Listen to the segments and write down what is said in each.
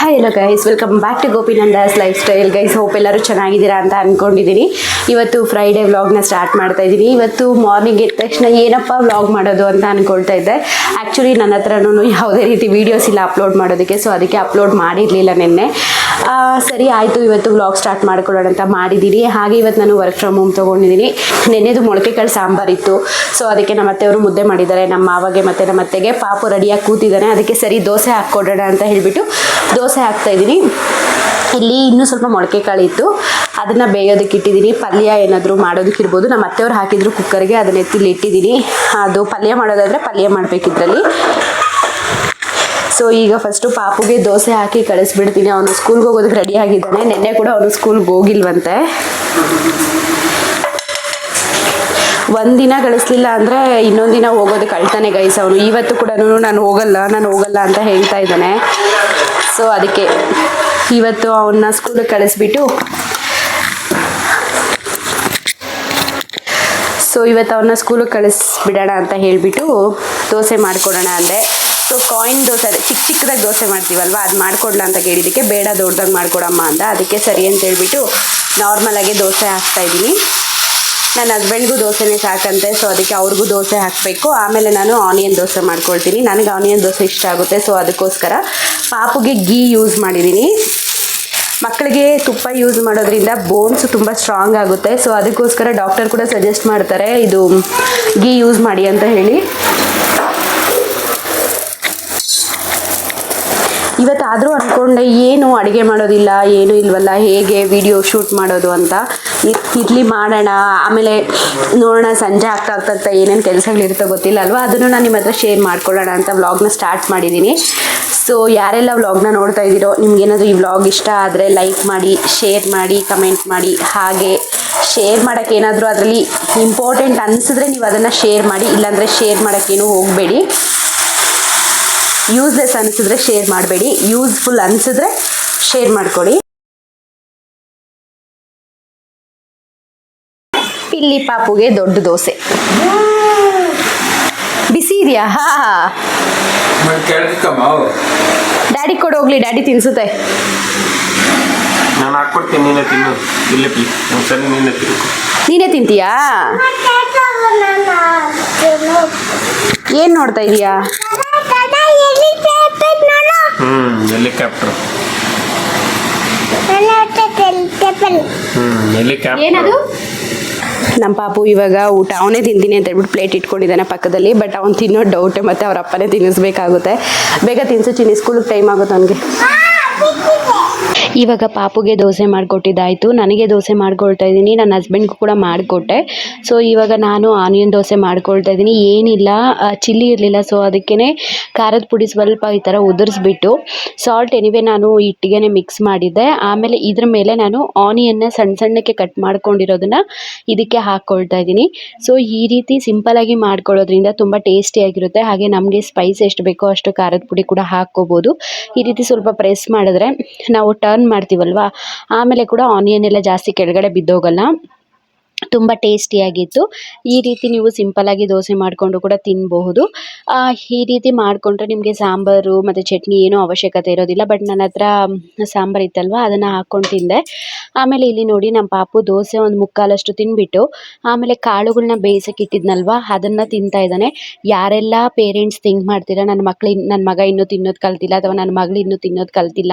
Hi hello guys welcome back to Gopinandas lifestyle guys hope ಎಲ್ಲರೂ ಚೆನ್ನಾಗಿದ್ದೀರಾ ಅಂತ ಅಂದ್ಕೊಂಡಿದ್ದೀನಿ ಇವತ್ತು ಫ್ರೈಡೇ ವ್ಲಾಗ್ನ ಸ್ಟಾರ್ಟ್ ಮಾಡ್ತಾ ಇದ್ದೀನಿ ಇವತ್ತು ಮಾರ್ನಿಂಗ್ ಎದ್ದ ತಕ್ಷಣ ಏನಪ್ಪ ವ್ಲಾಗ್ ಮಾಡೋದು ಅಂತ ಅಂದ್ಕೊಳ್ತಾ ಇದ್ದೆ. ಆ್ಯಕ್ಚುಲಿ ನನ್ನ ಹತ್ರನೂ ಯಾವುದೇ ರೀತಿ ವೀಡಿಯೋಸ್ ಇಲ್ಲ ಅಪ್ಲೋಡ್ ಮಾಡೋದಕ್ಕೆ ಸೊ ಅದಕ್ಕೆ ಅಪ್ಲೋಡ್ ಮಾಡಿರಲಿಲ್ಲ ನಿನ್ನೆ. ಸರಿ ಆಯಿತು, ಇವತ್ತು ವ್ಲಾಗ್ ಸ್ಟಾರ್ಟ್ ಮಾಡ್ಕೊಳ್ಳೋಣ ಅಂತ ಮಾಡಿದ್ದೀನಿ ಹಾಗೆ ಇವತ್ತು ನಾನು ವರ್ಕ್ ಫ್ರಮ್ ಹೋಮ್ ತೊಗೊಂಡಿದ್ದೀನಿ ನೆನ್ನೆದು ಮೊಳಕೆ ಕಾಳು ಸಾಂಬಾರಿತ್ತು ಸೊ ಅದಕ್ಕೆ ನಮ್ಮ ಅತ್ತೆಯವರು ಮುದ್ದೆ ಮಾಡಿದ್ದಾರೆ. ನಮ್ಮ ಮಾವಾಗೆ ಮತ್ತು ನಮ್ಮ ಅತ್ತೆಗೆ ಪಾಪು ರೆಡಿಯಾಗಿ ಕೂತಿದ್ದಾನೆ. ಅದಕ್ಕೆ ಸರಿ, ದೋಸೆ ಹಾಕ್ಕೊಡೋಣ ಅಂತ ಹೇಳಿಬಿಟ್ಟು ದೋಸೆ ಹಾಕ್ತಾ ಇದ್ದೀನಿ. ಇಲ್ಲಿ ಇನ್ನೂ ಸ್ವಲ್ಪ ಮೊಳಕೆ ಕಾಳು ಇತ್ತು. ಅದನ್ನು ಬೇಯೋದಕ್ಕೆ ಇಟ್ಟಿದ್ದೀನಿ ಪಲ್ಯ ಏನಾದರೂ ಮಾಡೋದಕ್ಕಿರ್ಬೋದು ನಮ್ಮ ಅತ್ತೆಯವ್ರು ಹಾಕಿದ್ರು ಕುಕ್ಕರ್ಗೆ ಅದನ್ನ ಎತ್ತಿಲಿ ಇಟ್ಟಿದ್ದೀನಿ ಅದು ಪಲ್ಯ ಮಾಡೋದಾದರೆ ಪಲ್ಯ ಮಾಡಬೇಕಿದ್ರಲ್ಲಿ. ಸೊ ಈಗ ಫಸ್ಟು ಪಾಪುಗೆ ದೋಸೆ ಹಾಕಿ ಕಳಿಸ್ಬಿಡ್ತೀನಿ. ಅವನು ಸ್ಕೂಲ್ಗೆ ಹೋಗೋದಕ್ಕೆ ರೆಡಿ ಆಗಿದ್ದಾನೆ. ನಿನ್ನೆ ಕೂಡ ಅವನು ಸ್ಕೂಲ್ಗೆ ಹೋಗಿಲ್ವಂತೆ. ಒಂದಿನ ಕಳಿಸ್ಲಿಲ್ಲ ಅಂದರೆ ಇನ್ನೊಂದಿನ ದಿನ ಹೋಗೋದಕ್ಕೆ ಅಳ್ತಾನೆ ಗೈಸ್ ಅವನು. ಇವತ್ತು ಕೂಡ ನಾನು ಹೋಗಲ್ಲ ನಾನು ಹೋಗಲ್ಲ ಅಂತ ಹೇಳ್ತಾ ಇದ್ದಾನೆ. ಸೊ ಅದಕ್ಕೆ ಇವತ್ತು ಅವನ್ನ ಸ್ಕೂಲಿಗೆ ಕಳಿಸ್ಬಿಟ್ಟು ಸೊ ಇವತ್ತು ಅವನ್ನ ಸ್ಕೂಲಿಗೆ ಕಳಿಸ್ಬಿಡೋಣ ಅಂತ ಹೇಳಿಬಿಟ್ಟು ದೋಸೆ ಮಾಡಿಕೊಡೋಣ ಅಂದೆ. ಸೊ ಕಾಯಿನ್ ದೋಸೆ ಅದೇ ಚಿಕ್ಕ ಚಿಕ್ಕದಾಗಿ ದೋಸೆ ಮಾಡ್ತೀವಲ್ವ? ಅದು ಮಾಡ್ಕೊಡ್ಲಾ ಅಂತ ಕೇಳಿದ್ದಕ್ಕೆ ಬೇಡ, ದೊಡ್ಡದಾಗಿ ಮಾಡ್ಕೊಡಮ್ಮ ಅಂತ. ಅದಕ್ಕೆ ಸರಿ ಅಂತ ಹೇಳ್ಬಿಟ್ಟು ನಾರ್ಮಲಾಗಿ ದೋಸೆ ಹಾಕ್ತಾ ಇದ್ದೀನಿ. ನನ್ನ ಹಸ್ಬೆಂಡ್ಗೂ ದೋಸೆನೇ ಸಾಕಂತೆ ಸೊ ಅದಕ್ಕೆ ಅವ್ರಿಗೂ ದೋಸೆ ಹಾಕಬೇಕು. ಆಮೇಲೆ ನಾನು ಆನಿಯನ್ ದೋಸೆ ಮಾಡ್ಕೊಳ್ತೀನಿ. ನನಗೆ ಆನಿಯನ್ ದೋಸೆ ಇಷ್ಟ ಆಗುತ್ತೆ ಸೊ ಅದಕ್ಕೋಸ್ಕರ ಪಾಪುಗೆ ಗೀ ಯೂಸ್ ಮಾಡಿದ್ದೀನಿ. ಮಕ್ಕಳಿಗೆ ತುಪ್ಪ ಯೂಸ್ ಮಾಡೋದ್ರಿಂದ ಬೋನ್ಸ್ ತುಂಬ ಸ್ಟ್ರಾಂಗ್ ಆಗುತ್ತೆ ಸೊ ಅದಕ್ಕೋಸ್ಕರ ಡಾಕ್ಟರ್ ಕೂಡ ಸಜೆಸ್ಟ್ ಮಾಡ್ತಾರೆ, ಇದು ಗೀ ಯೂಸ್ ಮಾಡಿ ಅಂತ ಹೇಳಿ. ಇವತ್ತಾದರೂ ಅಂದ್ಕೊಂಡೆ ಏನು ಅಡುಗೆ ಮಾಡೋದಿಲ್ಲ, ಏನು ಇಲ್ವಲ್ಲ, ಹೇಗೆ ವಿಡಿಯೋ ಶೂಟ್ ಮಾಡೋದು ಅಂತ. ಇರಲಿ ಮಾಡೋಣ, ಆಮೇಲೆ ನೋಡೋಣ, ಸಂಜೆ ಆಗ್ತಾ ಆಗ್ತಾ ಆಗ್ತಾ ಏನೇನು ಕೆಲಸಗಳಿರುತ್ತೋ ಗೊತ್ತಿಲ್ಲ ಅಲ್ವಾ? ಅದನ್ನು ನಾನು ನಿಮ್ಮ ಹತ್ರ ಶೇರ್ ಮಾಡ್ಕೊಳ್ಳೋಣ ಅಂತ ವ್ಲಾಗ್ನ ಸ್ಟಾರ್ಟ್ ಮಾಡಿದ್ದೀನಿ ಸೊ ಯಾರೆಲ್ಲ ವ್ಲಾಗ್ನ ನೋಡ್ತಾ ಇದ್ದೀರೋ ನಿಮ್ಗೇನಾದರೂ ಈ ವ್ಲಾಗ್ ಇಷ್ಟ ಆದರೆ ಲೈಕ್ ಮಾಡಿ ಶೇರ್ ಮಾಡಿ ಕಮೆಂಟ್ ಮಾಡಿ, ಹಾಗೆ ಶೇರ್ ಮಾಡೋಕ್ಕೆ ಏನಾದರೂ ಅದರಲ್ಲಿ ಇಂಪಾರ್ಟೆಂಟ್ ಅನಿಸಿದ್ರೆ ನೀವು ಅದನ್ನು ಶೇರ್ ಮಾಡಿ, ಇಲ್ಲಾಂದರೆ ಶೇರ್ ಮಾಡೋಕ್ಕೇನು ಹೋಗಬೇಡಿ. ಯೂಸ್ಲೆಸ್ ಅನಿಸಿದ್ರೆ ಶೇರ್ ಮಾಡಬೇಡಿ. ಯೂಸ್ಫುಲ್ ಅನಿಸಿದ್ರೆ ಶೇರ್ ಮಾಡ್ಕೊಳ್ಳಿ ಪಿಲ್ಲಿ ಪಾಪುಗೆ ದೊಡ್ಡ ದೋಸೆ. ಬಿಸಿ ಇದೆಯಾ? ಹಾ ಹಾ. ಮತ್ತೆ ಕೇಳ್ತಿಕ್ಕಮ್ಮ ಅವು ಡ್ಯಾಡಿ ಕೊಡೋಗ್ಲಿ ಡ್ಯಾಡಿ ತಿನ್ಸುತ್ತೆ. ನಾನು ಹಾಕ್ಕೊಡ್ತೀನಿ ನೀನೇ ತಿನ್ನು. ಇಲ್ಲೇ ಪ್ಲೀಸ್ ಒಂದ್ಸರಿ ನೀನೇ ತಿನ್ನು. ನೀನೇ ತಿಂತೀಯಾ? ಏನು ನೋಡ್ತಾ ಇದೀಯಾ? ಹೆಲಿಕಾಪ್ಟರ್. Hmm helicopter. ಏನದು? ನಮ್ಮ ಪಾಪು ಇವಾಗ ಊಟ ಅವನೇ ತಿಂತೀನಿ ಅಂತ ಹೇಳ್ಬಿಟ್ಟು ಪ್ಲೇಟ್ ಇಟ್ಕೊಂಡಿದ್ದಾನೆ ಪಕ್ಕದಲ್ಲಿ ಬಟ್ ಅವ್ನು ತಿನ್ನೋ ಡೌಟ್ ಮತ್ತೆ ಅವ್ರ ಅಪ್ಪನೇ ತಿನ್ನಿಸ್ಬೇಕಾಗುತ್ತೆ. ಬೇಗ ತಿನ್ಸು ಚಿನ್ನಿ ಸ್ಕೂಲಿಗೆ ಟೈಮ್ ಆಗುತ್ತೆ ಅವನಿಗೆ ಇವಾಗ ಪಾಪುಗೆ ದೋಸೆ ಮಾಡಿಕೊಟ್ಟಿದ್ದಾಯಿತು. ನನಗೆ ದೋಸೆ ಮಾಡ್ಕೊಳ್ತಾ ಇದ್ದೀನಿ. ನನ್ನ ಹಸ್ಬೆಂಡ್ಗೂ ಕೂಡ ಮಾಡಿಕೊಟ್ಟೆ. ಸೊ ಇವಾಗ ನಾನು ಆನಿಯನ್ ದೋಸೆ ಮಾಡ್ಕೊಳ್ತಾ ಇದ್ದೀನಿ. ಏನಿಲ್ಲ ಚಿಲ್ಲಿ ಇರಲಿಲ್ಲ. ಸೊ ಅದಕ್ಕೇ ಖಾರದ ಪುಡಿ ಸ್ವಲ್ಪ ಈ ಥರ ಉದುರಿಸ್ಬಿಟ್ಟು ಸಾಲ್ಟ್ ಎನಿವೆ ನಾನು ಇಟ್ಟಿಗೆನೆ ಮಿಕ್ಸ್ ಮಾಡಿದ್ದೆ. ಆಮೇಲೆ ಇದ್ರ ಮೇಲೆ ನಾನು ಆನಿಯನ್ನ ಸಣ್ಣ ಸಣ್ಣಕ್ಕೆ ಕಟ್ ಮಾಡ್ಕೊಂಡಿರೋದನ್ನ ಇದಕ್ಕೆ ಹಾಕ್ಕೊಳ್ತಾ ಇದ್ದೀನಿ. ಸೊ ಈ ರೀತಿ ಸಿಂಪಲಾಗಿ ಮಾಡ್ಕೊಳ್ಳೋದ್ರಿಂದ ತುಂಬ ಟೇಸ್ಟಿಯಾಗಿರುತ್ತೆ ಹಾಗೆ ನಮಗೆ ಸ್ಪೈಸ್ ಎಷ್ಟು ಬೇಕೋ ಅಷ್ಟು ಖಾರದ ಪುಡಿ ಕೂಡ ಹಾಕ್ಕೋಬೋದು. ಈ ರೀತಿ ಸ್ವಲ್ಪ ಪ್ರೆಸ್ ಮಾಡಿದ್ರೆ ನಾವು ಟರ್ನ್ ಮಾಡ್ತೀವಲ್ವಾ? ಆಮೇಲೆ ಕೂಡ ಆನಿಯನ್ ಎಲ್ಲ ಜಾಸ್ತಿ ಕೆಳಗಡೆ ಬಿದ್ದೋಗಲ್ಲ. ತುಂಬ ಟೇಸ್ಟಿಯಾಗಿತ್ತು. ಈ ರೀತಿ ನೀವು ಸಿಂಪಲಾಗಿ ದೋಸೆ ಮಾಡಿಕೊಂಡು ಕೂಡ ತಿನ್ನಬಹುದು ಈ ರೀತಿ ಮಾಡಿಕೊಂಡ್ರೆ ನಿಮಗೆ ಸಾಂಬಾರು ಮತ್ತು ಚಟ್ನಿ ಏನೂ ಅವಶ್ಯಕತೆ ಇರೋದಿಲ್ಲ. ಬಟ್ ನನ್ನ ಹತ್ರ ಸಾಂಬಾರು ಇತ್ತಲ್ವ, ಅದನ್ನು ಹಾಕ್ಕೊಂಡು ತಿಂದೆ. ಆಮೇಲೆ ಇಲ್ಲಿ ನೋಡಿ ನಮ್ಮ ಪಾಪು ದೋಸೆ ಒಂದು ಮುಕ್ಕಾಲಷ್ಟು ತಿನ್ಬಿಟ್ಟು, ಆಮೇಲೆ ಕಾಳುಗಳನ್ನ ಬೇಯಿಸಕ್ಕೆ ಇಟ್ಟಿದ್ನಲ್ವ, ಅದನ್ನು ತಿಂತಾ ಇದ್ದಾನೆ. ಯಾರೆಲ್ಲ ಪೇರೆಂಟ್ಸ್ ಥಿಂಕ್ ಮಾಡ್ತೀರಾ, ನನ್ನ ಮಕ್ಳು ನನ್ನ ಮಗ ಇನ್ನೂ ತಿನ್ನೋದು ಕಲ್ತಿಲ್ಲ ಅಥವಾ ನನ್ನ ಮಗಳು ಇನ್ನೂ ತಿನ್ನೋದು ಕಲ್ತಿಲ್ಲ.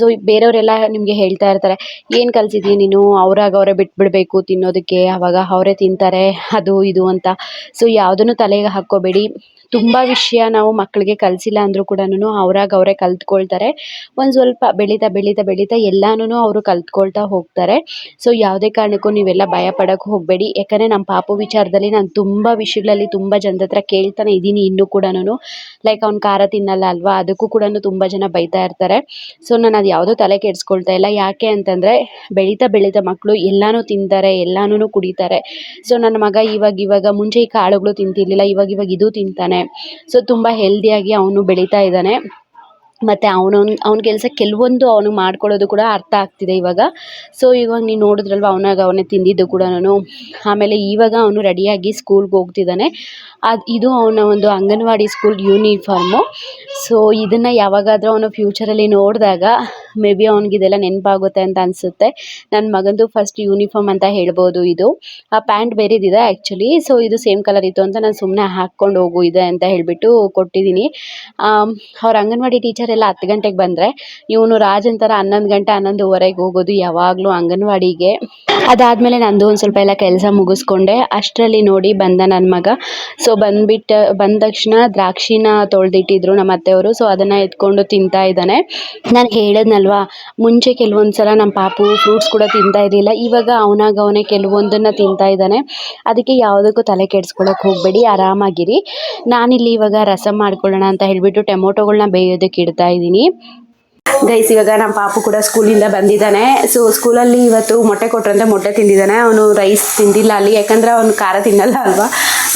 ಸೊ ಬೇರೆಯವರೆಲ್ಲ ನಿಮಗೆ ಹೇಳ್ತಾ ಇರ್ತಾರೆ, ಏನು ಕಲ್ಸಿದ್ದೀನಿ ನೀನು? ಅವ್ರಾಗ ಅವರೇ ಬಿಟ್ಬಿಡ್ಬೇಕು ತಿನ್ನೋದಕ್ಕೆ ಅವಾಗ ಅವರೇ ತಿಂತಾರೆ, ಅದು ಇದು ಅಂತ. ಸೊ ಯಾವುದನ್ನು ತಲೆಗೆ ಹಾಕ್ಕೋಬೇಡಿ. ತುಂಬ ವಿಷಯ ನಾವು ಮಕ್ಕಳಿಗೆ ಕಲಿಸಿಲ್ಲ ಅಂದರೂ ಕೂಡ ಅವ್ರಾಗ ಅವರೇ ಕಲ್ತ್ಕೊಳ್ತಾರೆ. ಒಂದು ಸ್ವಲ್ಪ ಬೆಳೀತಾ ಬೆಳೀತಾ ಬೆಳೀತಾ ಎಲ್ಲಾನು ಅವರು ಕಲ್ತ್ಕೊಳ್ತಾ ಹೋಗ್ತಾರೆ. ಸೊ ಯಾವುದೇ ಕಾರಣಕ್ಕೂ ನೀವೆಲ್ಲ ಭಯ ಪಡೋಕ್ಕೆ ಹೋಗಬೇಡಿ. ಯಾಕಂದರೆ ನಮ್ಮ ಪಾಪು ವಿಚಾರದಲ್ಲಿ ನಾನು ತುಂಬ ವಿಷಯಗಳಲ್ಲಿ ತುಂಬ ಜನದ ಹತ್ರ ಕೇಳ್ತಾನೆ ಇದ್ದೀನಿ ಇನ್ನೂ ಕೂಡ ಲೈಕ್ ಅವ್ನು ಖಾರ ತಿನ್ನಲ್ಲ ಅಲ್ವಾ? ಅದಕ್ಕೂ ಕೂಡ ತುಂಬ ಜನ ಬೈತಾ ಇರ್ತಾರೆ. ಸೊ ನಾನು ಅದು ಯಾವುದೋ ತಲೆ ಕೆಡಿಸ್ಕೊಳ್ತಾ ಇಲ್ಲ. ಯಾಕೆ ಅಂತಂದರೆ ಬೆಳೀತಾ ಬೆಳೀತಾ ಮಕ್ಕಳು ಎಲ್ಲಾನು ತಿಂತಾರೆ ಎಲ್ಲನೂ ಕುಡಿತಾರೆ. ಸೊ ನನ್ನ ಮಗ ಇವಾಗ ಇವಾಗ ಮುಂಚೆ ಈ ಕಾಳುಗಳು ತಿಂತಿರ್ಲಿಲ್ಲ, ಇವಾಗ ಇವಾಗ ಇದು ತಿಂತಾನೆ. ಸೊ ತುಂಬ ಹೆಲ್ದಿಯಾಗಿ ಅವನು ಬೆಳೀತಾ ಇದ್ದಾನೆ. ಮತ್ತು ಅವನವ್ನ ಅವ್ನ ಕೆಲಸ ಕೆಲವೊಂದು ಅವನು ಮಾಡ್ಕೊಳ್ಳೋದು ಕೂಡ ಅರ್ಥ ಆಗ್ತಿದೆ ಇವಾಗ. ಸೊ ಇವಾಗ ನೀನು ನೋಡಿದ್ರಲ್ವ, ಅವನಾಗ ಅವನೇ ತಿಂದಿದ್ದು ಕೂಡ ನಾನು. ಆಮೇಲೆ ಇವಾಗ ಅವನು ರೆಡಿಯಾಗಿ ಸ್ಕೂಲ್ಗೆ ಹೋಗ್ತಿದ್ದಾನೆ ಅದು, ಇದು ಅವನ ಒಂದು ಅಂಗನವಾಡಿ ಸ್ಕೂಲ್ ಯೂನಿಫಾರ್ಮು. ಸೊ ಇದನ್ನು ಯಾವಾಗಾದರೂ ಅವನು ಫ್ಯೂಚರಲ್ಲಿ ನೋಡಿದಾಗ, ಮೇ ಬಿ ಅವ್ನಿಗೆ ಇದೆಲ್ಲ ನೆನಪಾಗುತ್ತೆ ಅಂತ ಅನಿಸುತ್ತೆ. ನನ್ನ ಮಗಂದು ಫಸ್ಟ್ ಯೂನಿಫಾರ್ಮ್ ಅಂತ ಹೇಳ್ಬೋದು ಇದು. ಆ ಪ್ಯಾಂಟ್ ಬೇರೆದಿದೆ ಆ್ಯಕ್ಚುಲಿ ಸೊ ಇದು ಸೇಮ್ ಕಲರ್ ಇತ್ತು ಅಂತ ನಾನು ಸುಮ್ಮನೆ ಹಾಕ್ಕೊಂಡು ಹೋಗು ಇದೆ ಅಂತ ಹೇಳಿಬಿಟ್ಟು ಕೊಟ್ಟಿದ್ದೀನಿ ಅವ್ರ ಅಂಗನವಾಡಿ ಟೀಚರ್ ಎಲ್ಲ ಹತ್ತು ಗಂಟೆಗೆ ಬಂದರೆ ಇವನು ರಾಜನ್ ಥರ ಹನ್ನೊಂದು ಗಂಟೆ ಹನ್ನೊಂದುವರೆಗೆ ಹೋಗೋದು ಯಾವಾಗಲೂ ಅಂಗನವಾಡಿಗೆ. ಅದಾದಮೇಲೆ ನಂದು ಒಂದು ಸ್ವಲ್ಪ ಎಲ್ಲ ಕೆಲಸ ಮುಗಿಸ್ಕೊಂಡೆ. ಅಷ್ಟರಲ್ಲಿ ನೋಡಿ ಬಂದ ನನ್ನ ಮಗ. ಸೊ ಬಂದ್ಬಿಟ್ಟು, ಬಂದ ತಕ್ಷಣ ದ್ರಾಕ್ಷಿನ ತೊಳೆದಿಟ್ಟಿದ್ರು ನಮ್ಮ ಅತ್ತೆಯವರು. ಸೊ ಅದನ್ನು ಎತ್ಕೊಂಡು ತಿಂತಾ ಇದ್ದಾನೆ. ನಾನು ಹೇಳಿದ್ನಲ್ವಾ, ಮುಂಚೆ ಕೆಲವೊಂದು ಸಲ ನಮ್ಮ ಪಾಪು ಫ್ರೂಟ್ಸ್ ಕೂಡ ತಿಂತಾ ಇರಲಿಲ್ಲ. ಇವಾಗ ಅವನಾಗ ಅವನೇ ಕೆಲವೊಂದನ್ನು ತಿಂತಾ ಇದ್ದಾನೆ. ಅದಕ್ಕೆ ಯಾವುದಕ್ಕೂ ತಲೆ ಕೆಡಿಸ್ಕೊಳಕ್ಕೆ ಹೋಗಬೇಡಿ, ಆರಾಮಾಗಿರಿ. ನಾನಿಲ್ಲಿ ಇವಾಗ ರಸಂ ಮಾಡ್ಕೊಳ್ಳೋಣ ಅಂತ ಹೇಳಿಬಿಟ್ಟು ಟೊಮೊಟೊಗಳನ್ನ ಬೇಯೋದಕ್ಕೆ ಇಡ್ತಾ ಇದ್ದೀನಿ. ಗೈಸ್ ಇವಾಗ ನಮ್ಮ ಪಾಪು ಕೂಡ ಸ್ಕೂಲಿಂದ ಬಂದಿದ್ದಾನೆ. ಸೊ ಸ್ಕೂಲಲ್ಲಿ ಇವತ್ತು ಮೊಟ್ಟೆ ಕೊಟ್ಟರಂತೆ ಮೊಟ್ಟೆ ತಿಂದಿದ್ದಾನೆ. ಅವನು ರೈಸ್ ತಿಂದಿಲ್ಲ ಅಲ್ಲಿ. ಯಾಕಂದರೆ ಅವನು ಖಾರ ತಿನ್ನಲ್ಲ ಅಲ್ವಾ?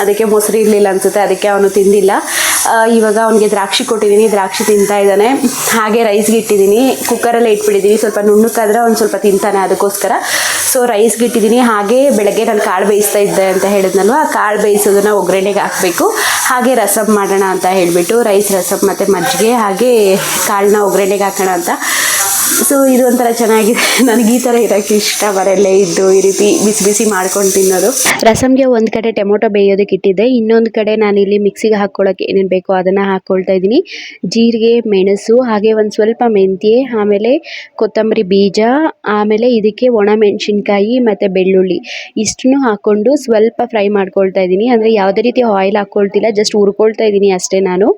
ಅದಕ್ಕೆ ಮೊಸರು ಇರಲಿಲ್ಲ ಅನಿಸುತ್ತೆ, ಅದಕ್ಕೆ ಅವನು ತಿಂದಿಲ್ಲ. ಇವಾಗ ಅವನಿಗೆ ದ್ರಾಕ್ಷಿ ಕೊಟ್ಟಿದ್ದೀನಿ, ದ್ರಾಕ್ಷಿ ತಿಂತಾ ಇದ್ದಾನೆ. ಹಾಗೆ ರೈಸ್ಗೆ ಇಟ್ಟಿದ್ದೀನಿ. ಕುಕ್ಕರಲ್ಲೇ ಇಟ್ಬಿಟ್ಟಿದ್ದೀನಿ. ಸ್ವಲ್ಪ ನುಣ್ಣಕ್ಕಾದ್ರೆ ಅವ್ನು ಸ್ವಲ್ಪ ತಿಂತಾನೆ ಅದಕ್ಕೋಸ್ಕರ. ಸೊ ರೈಸ್ಗೆ ಇಟ್ಟಿದ್ದೀನಿ ಹಾಗೆ ಬೆಳಗ್ಗೆ ನಾನು ಕಾಳು ಬೇಯಿಸ್ತಾ ಇದ್ದೆ ಅಂತ ಹೇಳಿದ್ನಲ್ವ? ಆ ಕಾಳು ಬೇಯಿಸೋದನ್ನ ಒಗ್ಗರಣೆಗೆ ಹಾಕಬೇಕು. ಹಾಗೆ ರಸಮ್ ಮಾಡೋಣ ಅಂತ ಹೇಳಿಬಿಟ್ಟು ರೈಸ್ ರಸಮ್ ಮತ್ತು ಮಜ್ಜಿಗೆ, ಹಾಗೆ ಕಾಳನ್ನ ಒಗ್ಗರಣೆಗೆ ಹಾಕೋಣ ಅಂತ. ಸೊ ಇದು ಒಂಥರ ಚೆನ್ನಾಗಿದೆ. ನನಗೆ ಈ ಥರ ಇರೋಕ್ಕೆ ಇಷ್ಟ ಮನೆಯಲ್ಲೇ ಇದ್ದು ಈ ರೀತಿ ಬಿಸಿ ಬಿಸಿ ಮಾಡ್ಕೊಂಡು ತಿನ್ನೋದು. ರಸಮ್ಗೆ ಒಂದು ಕಡೆ ಟೊಮೊಟೊ ಬೇಯೋದಕ್ಕೆ ಇಟ್ಟಿದ್ದೆ. ಇನ್ನೊಂದು ಕಡೆ ನಾನಿಲ್ಲಿ ಮಿಕ್ಸಿಗೆ ಹಾಕ್ಕೊಳ್ಳೋಕೆ ಏನೇನು ಬೇಕೋ ಅದನ್ನು ಹಾಕ್ಕೊಳ್ತಾ ಇದ್ದೀನಿ. ಜೀರಿಗೆ, ಮೆಣಸು, ಹಾಗೆ ಒಂದು ಸ್ವಲ್ಪ ಮೆಂತ್ಯೆ, ಆಮೇಲೆ ಕೊತ್ತಂಬರಿ ಬೀಜ, ಆಮೇಲೆ ಇದಕ್ಕೆ ಒಣ ಮೆಣಸಿನ್ಕಾಯಿ ಮತ್ತು ಬೆಳ್ಳುಳ್ಳಿ. ಇಷ್ಟನ್ನು ಹಾಕ್ಕೊಂಡು ಸ್ವಲ್ಪ ಫ್ರೈ ಮಾಡ್ಕೊಳ್ತಾ ಇದ್ದೀನಿ. ಅಂದರೆ ಯಾವುದೇ ರೀತಿ ಆಯಿಲ್ ಹಾಕ್ಕೊಳ್ತಿಲ್ಲ ಜಸ್ಟ್ ಹುರ್ಕೊಳ್ತಾ ಇದ್ದೀನಿ ಅಷ್ಟೇ ನಾನು.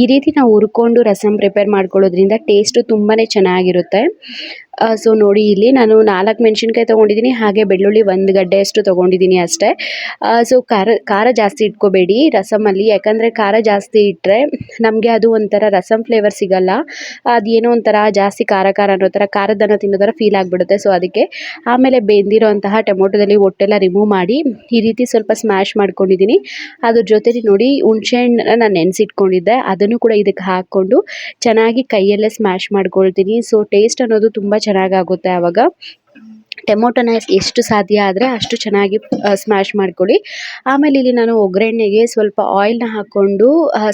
ಈ ರೀತಿ ನಾವು ಹುರ್ಕೊಂಡು ರಸಮ್ ಪ್ರಿಪೇರ್ ಮಾಡ್ಕೊಳ್ಳೋದ್ರಿಂದ ಟೇಸ್ಟು ತುಂಬಾ ಚೆನ್ನಾಗಿರುತ್ತೆ. Okay. ಸೊ ನೋಡಿ ಇಲ್ಲಿ ನಾನು ನಾಲ್ಕು ಮೆಣಸಿನ್ಕಾಯಿ ತೊಗೊಂಡಿದ್ದೀನಿ ಹಾಗೆ ಬೆಳ್ಳುಳ್ಳಿ ಒಂದು ಗಡ್ಡೆಯಷ್ಟು ತೊಗೊಂಡಿದ್ದೀನಿ ಅಷ್ಟೇ. ಸೊ ಖಾರ ಖಾರ ಜಾಸ್ತಿ ಇಟ್ಕೋಬೇಡಿ ರಸಮಲ್ಲಿ, ಯಾಕಂದರೆ ಖಾರ ಜಾಸ್ತಿ ಇಟ್ಟರೆ ನಮಗೆ ಅದು ಒಂಥರ ರಸಮ್ ಫ್ಲೇವರ್ ಸಿಗಲ್ಲ. ಅದೇನೋ ಒಂಥರ ಜಾಸ್ತಿ ಖಾರ ಖಾರ ಅನ್ನೋ ಥರ ಖಾರದನ್ನು ತಿನ್ನೋ ಥರ ಫೀಲ್ ಆಗಿಬಿಡುತ್ತೆ. ಸೊ ಅದಕ್ಕೆ ಆಮೇಲೆ ಬೆಂದಿರೋಂತಹ ಟೊಮೊಟೊದಲ್ಲಿ ಒಟ್ಟೆಲ್ಲ ರಿಮೂವ್ ಮಾಡಿ ಈ ರೀತಿ ಸ್ವಲ್ಪ ಸ್ಮ್ಯಾಶ್ ಮಾಡ್ಕೊಂಡಿದ್ದೀನಿ ಅದ್ರ ಜೊತೆಲಿ ನೋಡಿ ಹುಣ್ಸೆಹಣ್ಣನ್ನ ನಾನು ನೆನೆಸಿಟ್ಕೊಂಡಿದ್ದೆ, ಅದನ್ನು ಕೂಡ ಇದಕ್ಕೆ ಹಾಕ್ಕೊಂಡು ಚೆನ್ನಾಗಿ ಕೈಯಲ್ಲೇ ಸ್ಮ್ಯಾಶ್ ಮಾಡ್ಕೊಳ್ತೀನಿ. ಸೊ ಟೇಸ್ಟ್ ಅನ್ನೋದು ತುಂಬ ಚೆನ್ನಾಗಾಗುತ್ತೆ ಆವಾಗ ಟೊಮೊಟೊನ ಎಷ್ಟು ಸಾಧ್ಯ ಆದರೆ ಅಷ್ಟು ಚೆನ್ನಾಗಿ ಸ್ಮ್ಯಾಶ್ ಮಾಡ್ಕೊಳ್ಳಿ. ಆಮೇಲೆ ಇಲ್ಲಿ ನಾನು ಒಗ್ಗರಣೆಗೆ ಸ್ವಲ್ಪ ಆಯಿಲ್ನ ಹಾಕ್ಕೊಂಡು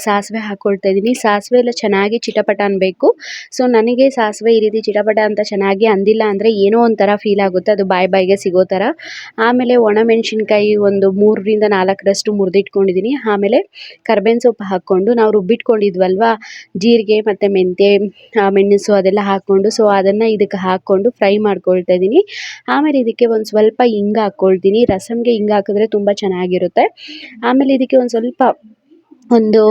ಸಾಸಿವೆ ಹಾಕ್ಕೊಳ್ತಾ ಇದ್ದೀನಿ. ಸಾಸಿವೆ ಎಲ್ಲ ಚೆನ್ನಾಗಿ ಚಿಟಪಟ ಅನ್ನಬೇಕು ಸೊ ನನಗೆ ಸಾಸಿವೆ ಈ ರೀತಿ ಚಿಟಪಟ ಅಂತ ಚೆನ್ನಾಗಿ ಅಂದಿಲ್ಲ ಅಂದರೆ ಏನೋ ಒಂಥರ ಫೀಲ್ ಆಗುತ್ತೆ. ಅದು ಬಾಯಿ ಬಾಯಿಗೆ ಸಿಗೋ ಥರ. ಆಮೇಲೆ ಒಣಮೆಣಸಿನ್ಕಾಯಿ ಒಂದು ಮೂರರಿಂದ ನಾಲ್ಕರಷ್ಟು ಮುರಿದಿಟ್ಕೊಂಡಿದ್ದೀನಿ. ಆಮೇಲೆ ಕರ್ಬೇವಿನ ಸೊಪ್ಪು ಹಾಕ್ಕೊಂಡು ನಾವು ರುಬ್ಬಿಟ್ಕೊಂಡಿದ್ವಲ್ವ? ಜೀರಿಗೆ ಮತ್ತು ಮೆಂತ್ಯ ಮೆಣಸು ಅದೆಲ್ಲ ಹಾಕ್ಕೊಂಡು ಸೊ ಅದನ್ನು ಇದಕ್ಕೆ ಹಾಕ್ಕೊಂಡು ಫ್ರೈ ಮಾಡ್ಕೊಳ್ತಾ ಇದ್ದೀನಿ. ಆಮೇಲೆ ಇದಕ್ಕೆ ಒಂದು ಸ್ವಲ್ಪ ಹಿಂಗೆ ಹಾಕ್ಕೊಳ್ತೀನಿ ರಸಮ್ಗೆ ಹಿಂಗೆ ಹಾಕಿದ್ರೆ ತುಂಬ ಚೆನ್ನಾಗಿರುತ್ತೆ. ಆಮೇಲೆ ಇದಕ್ಕೆ ಒಂದು ಸ್ವಲ್ಪ ಒಂದು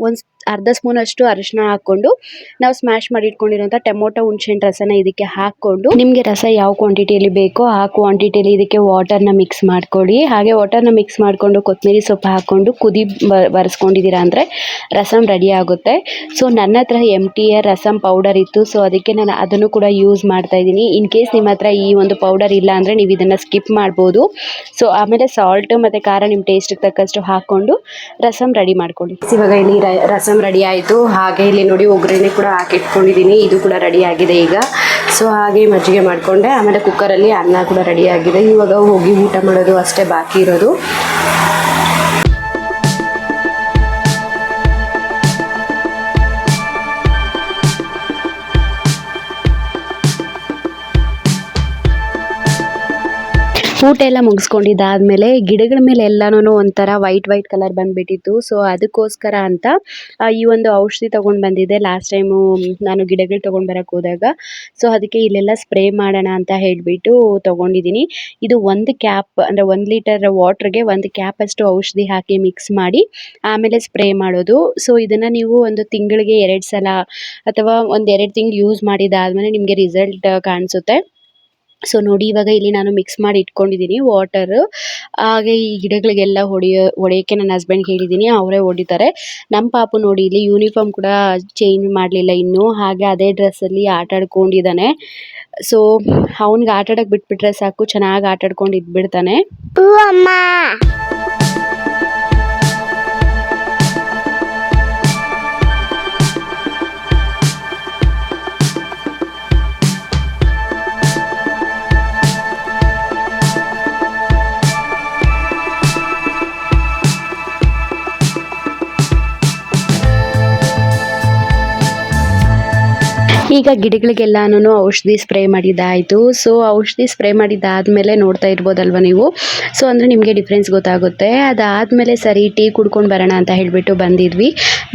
ಒಂದು ಅರ್ಧ ಸ್ಪೂನಷ್ಟು ಅರಿಶಿನ ಹಾಕ್ಕೊಂಡು ನಾವು ಸ್ಮ್ಯಾಶ್ ಮಾಡಿ ಇಟ್ಕೊಂಡಿರೋಂಥ ಟೊಮೊಟೊ ಹುಣ್ಸೆಹಣ್ಣು ರಸನ ಇದಕ್ಕೆ ಹಾಕ್ಕೊಂಡು ನಿಮಗೆ ರಸ ಯಾವ ಕ್ವಾಂಟಿಟಿಯಲ್ಲಿ ಬೇಕೋ ಆ ಕ್ವಾಂಟಿಟಿಯಲ್ಲಿ ಇದಕ್ಕೆ ವಾಟರ್ನ ಮಿಕ್ಸ್ ಮಾಡ್ಕೊಳ್ಳಿ. ಹಾಗೆ ವಾಟರ್ನ ಮಿಕ್ಸ್ ಮಾಡಿಕೊಂಡು ಕೊತ್ತಂಬರಿ ಸೊಪ್ಪು ಹಾಕ್ಕೊಂಡು ಕುದಿ ಬರೆಸ್ಕೊಂಡಿದ್ದೀರಾ ಅಂದರೆ ರಸಂ ರೆಡಿ ಆಗುತ್ತೆ. ಸೊ ನನ್ನ ಹತ್ರ M T A rasam powder ಇತ್ತು. ಸೊ ಅದಕ್ಕೆ ನಾನು ಅದನ್ನು ಕೂಡ ಯೂಸ್ ಮಾಡ್ತಾ ಇದ್ದೀನಿ. ಇನ್ ಕೇಸ್ ನಿಮ್ಮ ಹತ್ರ ಈ ಒಂದು ಪೌಡರ್ ಇಲ್ಲ ಅಂದರೆ ನೀವು ಇದನ್ನು ಸ್ಕಿಪ್ ಮಾಡ್ಬೋದು. ಸೊ ಆಮೇಲೆ ಸಾಲ್ಟ್ ಮತ್ತು ಖಾರ ನಿಮ್ಮ ಟೇಸ್ಟಿಗೆ ತಕ್ಕಷ್ಟು ಹಾಕ್ಕೊಂಡು ರಸಂ ರೆಡಿ ಮಾಡ್ಕೊಳ್ಳಿ. ಇವಾಗ ಇಲ್ಲಿ ರ- ರೆಡಿ ಆಯಿತು. ಹಾಗೆ ಇಲ್ಲಿ ನೋಡಿ ಒಗ್ಗರಣೆ ಕೂಡ ಹಾಕಿಟ್ಕೊಂಡಿದ್ದೀನಿ. ಇದು ಕೂಡ ರೆಡಿ ಆಗಿದೆ ಈಗ. ಸೊ ಹಾಗೆ ಮಜ್ಜಿಗೆ ಮಾಡಿಕೊಂಡೆ. ಆಮೇಲೆ ಕುಕ್ಕರಲ್ಲಿ ಅನ್ನ ಕೂಡ ರೆಡಿ ಆಗಿದೆ. ಇವಾಗ ಹೋಗಿ ಊಟ ಮಾಡೋದು ಅಷ್ಟೇ ಬಾಕಿ ಇರೋದು. ಊಟ ಎಲ್ಲ ಮುಗಿಸ್ಕೊಂಡಿದ್ದಾದಮೇಲೆ ಗಿಡಗಳ ಮೇಲೆ ಎಲ್ಲನೂ ಒಂಥರ ವೈಟ್ ವೈಟ್ ಕಲರ್ ಬಂದುಬಿಟ್ಟಿತ್ತು. ಸೊ ಅದಕ್ಕೋಸ್ಕರ ಅಂತ ಈ ಒಂದು ಔಷಧಿ ತೊಗೊಂಡು ಬಂದಿದ್ದೆ. ಲಾಸ್ಟ್ ಟೈಮು ನಾನು ಗಿಡಗಳು ತೊಗೊಂಡು ಬರೋಕ್ಕೆ ಹೋದಾಗ. ಸೊ ಅದಕ್ಕೆ ಇಲ್ಲೆಲ್ಲ ಸ್ಪ್ರೇ ಮಾಡೋಣ ಅಂತ ಹೇಳಿಬಿಟ್ಟು ತೊಗೊಂಡಿದ್ದೀನಿ. ಇದು ಒಂದು ಕ್ಯಾಪ್ ಅಂದರೆ ಒಂದು ಲೀಟರ್ ವಾಟ್ರಿಗೆ ಒಂದು ಕ್ಯಾಪ್ ಅಷ್ಟು ಔಷಧಿ ಹಾಕಿ ಮಿಕ್ಸ್ ಮಾಡಿ, ಆಮೇಲೆ ಸ್ಪ್ರೇ ಮಾಡೋದು. ಸೊ ಇದನ್ನು ನೀವು ಒಂದು ತಿಂಗಳಿಗೆ ಎರಡು ಸಲ ಅಥವಾ ಒಂದು ಎರಡು ತಿಂಗಳು ಯೂಸ್ ಮಾಡಿದಾದಮೇಲೆ ನಿಮಗೆ ರಿಸಲ್ಟ್ ಕಾಣಿಸುತ್ತೆ. ಸೊ ನೋಡಿ, ಇವಾಗ ಇಲ್ಲಿ ನಾನು ಮಿಕ್ಸ್ ಮಾಡಿ ಇಟ್ಕೊಂಡಿದ್ದೀನಿ ವಾಟರ್ ಹಾಗೆ ಈ ಗಿಡಗಳಿಗೆಲ್ಲ ಹೊಡೆಯೋ, ಹೊಡೆಯೋಕ್ಕೆ ನನ್ನ ಹಸ್ಬೆಂಡ್ ಹೇಳಿದ್ದೀನಿ ಅವರೇ ಹೊಡಿತಾರೆ. ನಮ್ಮ ಪಾಪು ನೋಡಿ, ಇಲ್ಲಿ ಯೂನಿಫಾರ್ಮ್ ಕೂಡ ಚೇಂಜ್ ಮಾಡಲಿಲ್ಲ ಇನ್ನೂ. ಹಾಗೆ ಅದೇ ಡ್ರೆಸ್ಸಲ್ಲಿ ಆಟ ಆಡ್ಕೊಂಡಿದ್ದಾನೆ. ಸೊ ಅವ್ನಿಗೆ ಆಟ ಆಡೋಕ್ಕೆ ಬಿಟ್ಬಿಟ್ರೆ ಸಾಕು, ಚೆನ್ನಾಗಿ ಆಟ ಆಡ್ಕೊಂಡು ಇದ್ಬಿಡ್ತಾನೆ. ಈಗ ಗಿಡಗಳಿಗೆಲ್ಲಾನು ಔಷಧಿ ಸ್ಪ್ರೇ ಮಾಡಿದ್ದಾಯಿತು. ಸೊ ಔಷಧಿ ಸ್ಪ್ರೇ ಮಾಡಿದ್ದಾದಮೇಲೆ ನೋಡ್ತಾ ಇರ್ಬೋದಲ್ವ ನೀವು? ಸೊ ಅಂದರೆ ನಿಮಗೆ ಡಿಫ್ರೆನ್ಸ್ ಗೊತ್ತಾಗುತ್ತೆ. ಅದಾದಮೇಲೆ ಸರಿ, ಟೀ ಕುಡ್ಕೊಂಡು ಬರೋಣ ಅಂತ ಹೇಳಿಬಿಟ್ಟು ಬಂದಿದ್ವಿ.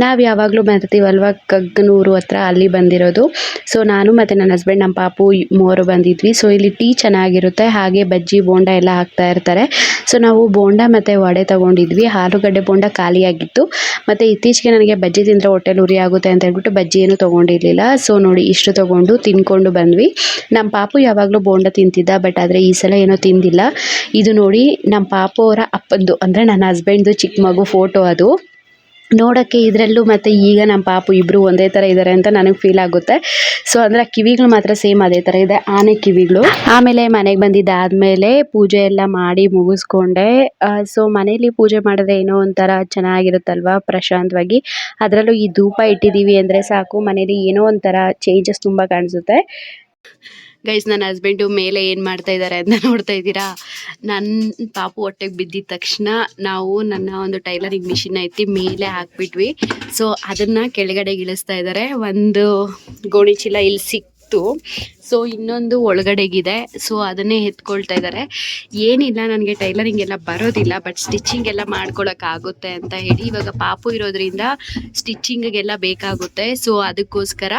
ನಾವು ಯಾವಾಗಲೂ ಬರ್ತೀವಲ್ವ ಕಗ್ಗನೂರು ಹತ್ರ ಅಲ್ಲಿ ಬಂದಿರೋದು. ಸೊ ನಾನು ಮತ್ತು ನನ್ನ ಹಸ್ಬೆಂಡ್ ನಮ್ಮ ಪಾಪು ಮೂವರು ಬಂದಿದ್ವಿ. ಸೊ ಇಲ್ಲಿ ಟೀ ಚೆನ್ನಾಗಿರುತ್ತೆ. ಹಾಗೆ ಬಜ್ಜಿ, ಬೋಂಡ ಎಲ್ಲ ಹಾಕ್ತಾ ಇರ್ತಾರೆ. ಸೊ ನಾವು ಬೋಂಡ ಮತ್ತು ವಡೆ ತೊಗೊಂಡಿದ್ವಿ. ಆಲೂಗಡ್ಡೆ ಬೋಂಡ ಖಾಲಿಯಾಗಿತ್ತು. ಮತ್ತು ಇತ್ತೀಚೆಗೆ ನನಗೆ ಬಜ್ಜಿ ತಿಂದರೆ ಹೊಟ್ಟೆಲಿ ಉರಿ ಆಗುತ್ತೆ ಅಂತ ಹೇಳ್ಬಿಟ್ಟು ಬಜ್ಜಿ ಏನು ತೊಗೊಂಡಿರಲಿಲ್ಲ. ಸೊ ನೋಡಿ ಇಷ್ಟು ತೊಗೊಂಡು ತಿನ್ಕೊಂಡು ಬಂದ್ವಿ. ನಮ್ಮ ಪಾಪು ಯಾವಾಗಲೂ ಬೋಂಡ ತಿಂತಿದ್ದ, ಬಟ್ ಆದರೆ ಈ ಸಲ ಏನೋ ತಿಂದಿಲ್ಲ. ಇದು ನೋಡಿ ನಮ್ಮ ಪಾಪು ಅವರ ಅಪ್ಪಂದು, ಅಂದರೆ ನನ್ನ ಹಸ್ಬೆಂಡ್ದು ಚಿಕ್ಕ ಮಗು ಫೋಟೋ ಅದು. ನೋಡೋಕ್ಕೆ ಇದರಲ್ಲೂ ಮತ್ತು ಈಗ ನಮ್ಮ ಪಾಪು ಇಬ್ಬರು ಒಂದೇ ಥರ ಇದ್ದಾರೆ ಅಂತ ನನಗೆ ಫೀಲ್ ಆಗುತ್ತೆ. ಸೊ ಅಂದರೆ ಕಿವಿಗಳು ಮಾತ್ರ ಸೇಮ್ ಅದೇ ಥರ ಇದೆ, ಆನೆ ಕಿವಿಗಳು. ಆಮೇಲೆ ಮನೆಗೆ ಬಂದಿದ್ದಾದಮೇಲೆ ಪೂಜೆ ಎಲ್ಲ ಮಾಡಿ ಮುಗಿಸ್ಕೊಂಡೆ. ಸೊ ಮನೇಲಿ ಪೂಜೆ ಮಾಡಿದ್ರೆ ಏನೋ ಒಂಥರ ಚೆನ್ನಾಗಿರುತ್ತಲ್ವ ಪ್ರಶಾಂತವಾಗಿ. ಅದರಲ್ಲೂ ಈ ಧೂಪ ಇಟ್ಟಿದ್ದೀವಿ ಅಂದರೆ ಸಾಕು ಮನೇಲಿ ಏನೋ ಒಂಥರ ಚೇಂಜಸ್ ತುಂಬ ಕಾಣಿಸುತ್ತೆ. ಗೈಸ್ ನನ್ನ ಹಸ್ಬೆಂಡು ಮೇಲೆ ಏನು ಮಾಡ್ತಾ ಇದ್ದಾರೆ ಅಂತ ನೋಡ್ತಾ ಇದ್ದೀರಾ? ನನ್ನ ಪಾಪು ಹೊಟ್ಟೆಗೆ ಬಿದ್ದಿದ ತಕ್ಷಣ ನಾವು ನನ್ನ ಒಂದು ಟೈಲರಿಂಗ್ ಮಿಷಿನ್ ಐತಿ ಮೇಲೆ ಹಾಕ್ಬಿಟ್ವಿ. ಸೊ ಅದನ್ನು ಕೆಳಗಡೆ ಇಳಿಸ್ತಾ ಇದ್ದಾರೆ ಒಂದು ಗೋಣಿ ಚೀಲ ಇಲ್ಲಿ ಸಿಕ್ತು ಸೊ ಇನ್ನೊಂದು ಒಳಗಡೆಗಿದೆ. ಸೊ ಅದನ್ನೇ ಎತ್ಕೊಳ್ತಾ ಇದ್ದಾರೆ ಏನಿಲ್ಲ, ನನಗೆ ಟೈಲರಿಂಗ್ ಎಲ್ಲ ಬರೋದಿಲ್ಲ ಬಟ್ ಸ್ಟಿಚಿಂಗ್ ಎಲ್ಲ ಮಾಡ್ಕೊಳಕ್ಕಾಗುತ್ತೆ ಅಂತ ಹೇಳಿ ಇವಾಗ ಪಾಪು ಇರೋದ್ರಿಂದ ಸ್ಟಿಚ್ಚಿಂಗಿಗೆಲ್ಲ ಬೇಕಾಗುತ್ತೆ. ಸೊ ಅದಕ್ಕೋಸ್ಕರ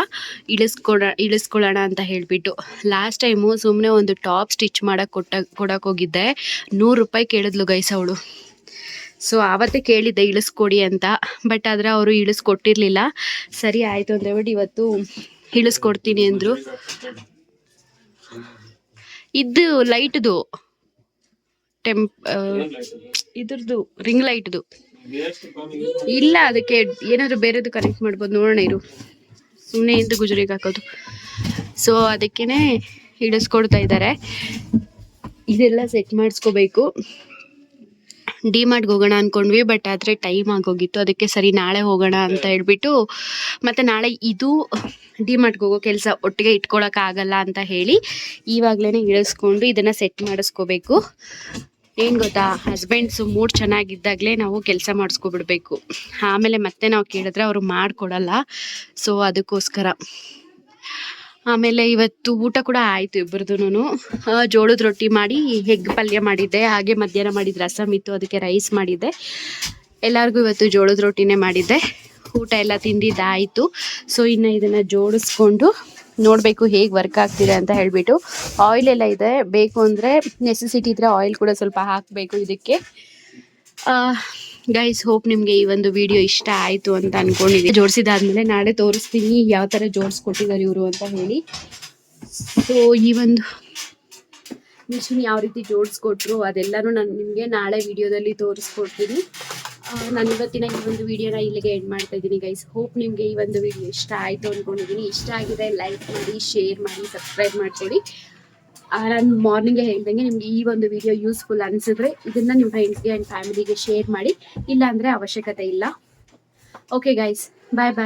ಇಳಿಸ್ಕೊಡ ಇಳಿಸ್ಕೊಳ್ಳೋಣ ಅಂತ ಹೇಳಿಬಿಟ್ಟು. ಲಾಸ್ಟ್ ಟೈಮು ಸುಮ್ಮನೆ ಒಂದು ಟಾಪ್ ಸ್ಟಿಚ್ ಮಾಡೋಕ್ಕೆ ಕೊಟ್ಟ ಕೊಡಕ್ಕೆ ಹೋಗಿದ್ದೆ. ನೂರು ರೂಪಾಯಿ ಕೇಳಿದ್ಲು ಗೈಸ್ ಅವಳು. ಸೊ ಆವತ್ತೇ ಕೇಳಿದ್ದೆ ಇಳಿಸ್ಕೊಡಿ ಅಂತ ಬಟ್ ಆದರೆ ಅವರು ಇಳಿಸ್ಕೊಟ್ಟಿರಲಿಲ್ಲ. ಸರಿ, ಆಯಿತು ಅಂತ ಹೇಳ್ಬಿಟ್ಟು ಇವತ್ತು ಇಳಿಸ್ಕೊಡ್ತೀನಿ ಅಂದರು. ಇದು ಲೈಟ್ದು ಟೆಂಪ್ ಇದ್ರದ್ದು ರಿಂಗ್ ಲೈಟ್ದು. ಇಲ್ಲ, ಅದಕ್ಕೆ ಏನಾದರೂ ಬೇರೆದು ಕನೆಕ್ಟ್ ಮಾಡ್ಬೋದು. ನೋಡೋಣ ಇರು. ಸುಮ್ಮನೆ ಎಂದು ಗುಜರಿಗೆ ಹಾಕೋದು. ಸೊ ಅದಕ್ಕೇನೆ ಇಳಿಸ್ಕೊಡ್ತಾ ಇದ್ದಾರೆ. ಇದೆಲ್ಲ ಸೆಟ್ ಮಾಡಿಸ್ಕೋಬೇಕು. ಡಿಮಾರ್ಟ್ಗೆ ಹೋಗೋಣ ಅಂದ್ಕೊಂಡ್ವಿ ಬಟ್ ಆದರೆ ಟೈಮ್ ಆಗೋಗಿತ್ತು. ಅದಕ್ಕೆ ಸರಿ ನಾಳೆ ಹೋಗೋಣ ಅಂತ ಹೇಳ್ಬಿಟ್ಟು, ಮತ್ತು ನಾಳೆ ಇದು ಡಿಮಾರ್ಟ್ಗೆ ಹೋಗೋ ಕೆಲಸ ಒಟ್ಟಿಗೆ ಇಟ್ಕೊಳಕ್ಕಾಗಲ್ಲ ಅಂತ ಹೇಳಿ ಇವಾಗಲೇ ಇಳಿಸ್ಕೊಂಡು ಇದನ್ನು ಸೆಟ್ ಮಾಡಿಸ್ಕೋಬೇಕು. ಏನು ಗೊತ್ತಾ ಹಸ್ಬೆಂಡ್ಸು ಮೂಡ್ ಚೆನ್ನಾಗಿದ್ದಾಗಲೇ ನಾವು ಕೆಲಸ ಮಾಡಿಸ್ಕೊಬಿಡ್ಬೇಕು. ಆಮೇಲೆ ಮತ್ತೆ ನಾವು ಕೇಳಿದ್ರೆ ಅವರು ಮಾಡಿಕೊಡಲ್ಲ. ಸೊ ಅದಕ್ಕೋಸ್ಕರ. ಆಮೇಲೆ ಇವತ್ತು ಊಟ ಕೂಡ ಆಯಿತು ಇಬ್ಬರದೂನು ಜೋಳದ ರೊಟ್ಟಿ ಮಾಡಿ ಹೆಗ್ ಪಲ್ಯ ಮಾಡಿದ್ದೆ. ಹಾಗೆ ಮಧ್ಯಾಹ್ನ ಮಾಡಿದ ರಸಮ್ ಇತ್ತು, ಅದಕ್ಕೆ ರೈಸ್ ಮಾಡಿದ್ದೆ. ಎಲ್ಲರಿಗೂ ಇವತ್ತು ಜೋಳದ ರೊಟ್ಟಿನೇ ಮಾಡಿದ್ದೆ. ಊಟ ಎಲ್ಲ ತಿಂದಿದ್ದಾಯಿತು. ಸೊ ಇನ್ನು ಇದನ್ನು ಜೋಡಿಸ್ಕೊಂಡು ನೋಡಬೇಕು ಹೇಗೆ ವರ್ಕ್ ಆಗ್ತಿದೆ ಅಂತ ಹೇಳಿಬಿಟ್ಟು. ಆಯಿಲ್ ಎಲ್ಲ ಇದೆ. ಬೇಕು ಅಂದರೆ ನೆಸೆಸಿಟಿ ಇದ್ದರೆ ಆಯಿಲ್ ಕೂಡ ಸ್ವಲ್ಪ ಹಾಕಬೇಕು ಇದಕ್ಕೆ. ಗೈಸ್ ಹೋಪ್ ನಿಮಗೆ ಈ ಒಂದು ವಿಡಿಯೋ ಇಷ್ಟ ಆಯಿತು ಅಂತ ಅನ್ಕೊಂಡಿದ್ದೀನಿ ಜೋಡಿಸಿದಾದ್ಮೇಲೆ ನಾಳೆ ತೋರಿಸ್ತೀನಿ ಯಾವ ಥರ ಜೋಡಿಸ್ಕೊಟ್ಟಿದ್ದಾರೆ ಇವರು ಅಂತ ಹೇಳಿ. ಸೊ ಈ ಒಂದು ಮಿಷಿನ್ ಯಾವ ರೀತಿ ಜೋಡಿಸ್ಕೊಟ್ರು ಅದೆಲ್ಲಾನು ನಾನು ನಿಮಗೆ ನಾಳೆ ವಿಡಿಯೋದಲ್ಲಿ ತೋರಿಸ್ಕೊಡ್ತೀನಿ. ನಾನು ಇವತ್ತಿನ ಈ ಒಂದು ವಿಡಿಯೋನ ಇಲ್ಲಿಗೆ ಎಂಡ್ ಮಾಡ್ತಾ ಇದ್ದೀನಿ ಗೈಸ್ ಹೋಪ್ ನಿಮಗೆ ಈ ಒಂದು ವಿಡಿಯೋ ಇಷ್ಟ ಆಯಿತು ಅಂದ್ಕೊಂಡಿದ್ದೀನಿ ಇಷ್ಟ ಆಗಿದೆ ಲೈಕ್ ಮಾಡಿ ಶೇರ್ ಮಾಡಿ ಸಬ್ಸ್ಕ್ರೈಬ್ ಮಾಡ್ಕೊಳ್ಳಿ. ನಾನು ಮಾರ್ನಿಂಗೇ ಹೇಳ್ದಂಗೆ ನಿಮ್ಗೆ ಈ ಒಂದು ವಿಡಿಯೋ ಯೂಸ್ಫುಲ್ ಅನ್ಸಿದ್ರೆ ಇದನ್ನ ನಿಮ್ಮ ಫ್ರೆಂಡ್ಸ್ಗೆ ಆ್ಯಂಡ್ ಫ್ಯಾಮಿಲಿಗೆ ಶೇರ್ ಮಾಡಿ ಇಲ್ಲ ಅಂದರೆ ಅವಶ್ಯಕತೆ ಇಲ್ಲ. ಓಕೆ ಗೈಸ್ ಬಾಯ್ ಬಾಯ್